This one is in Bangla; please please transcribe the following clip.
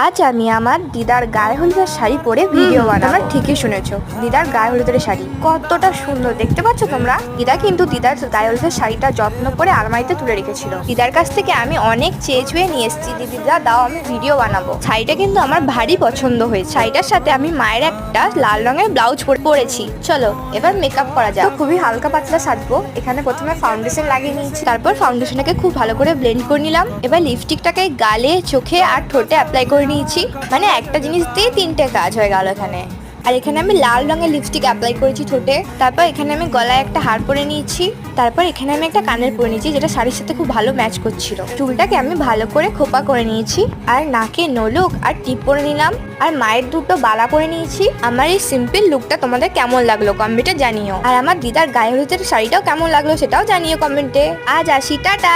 আজ আমি আমার দিদার গায়ে হলুদের শাড়ি পরে ভিডিও বানাবো। ঠিকই শুনেছো দিদার গায়ে হলুদের শাড়ি। কতটা সুন্দর দেখতে পাচ্ছ তোমরা? দিদা কিন্তু দিদার গায়ে হলুদের শাড়িটা যত্ন করে আলমারিতে তুলে রেখেছিল। দিদার কাছ থেকে আমি অনেক চেয়ে চুয়ে নিয়ে এসেছি। দিদিদা দাও আমি ভিডিও বানাবো। শাড়িটা কিন্তু আমার ভারী পছন্দ হয়েছে। শাড়িটার সাথে আমি মায়ের একটা লাল রঙের ব্লাউজ পরে পরেছি। চলো এবার মেকআপ করা যাক। খুবই হালকা পাতলা সাজবো। এখানে প্রথমে ফাউন্ডেশন লাগিয়ে নিয়েছি। তারপর ফাউন্ডেশনটাকে খুব ভালো করে ব্লেন্ড করে নিলাম। এবার লিপস্টিকটাকে গালে চোখে আর ঠোঁটে অ্যাপ্লাই করে নিয়েছি। মানে একটা জিনিস দিয়ে তিনটে কাজ হয়ে গেল এখানে। আর এখানে আমি লাল রঙের লিপস্টিক অ্যাপ্লাই করেছি ঠোঁটে। তারপর এখানে আমি গলায় একটা হার পরে নিয়েছি। তারপর এখানে আমি একটা কানের পরে নিয়েছি, যেটা শাড়ির সাথে খুব ভালো ম্যাচ করছিল। চুলটাকে আমি ভালো করে খোপা করে নিয়েছি, আর নাকে নলুক আর টিপ পরে নিলাম। আর মায়ের দুটো বালা করে নিয়েছি। আমার এই সিম্পল লুকটা তোমাদের কেমন লাগল কমেন্টে জানিও। আর আমার দিদার গায়ে হলুদের শাড়িটাও কেমন লাগল সেটাও জানিও কমেন্টে আজ আসি, টাটা!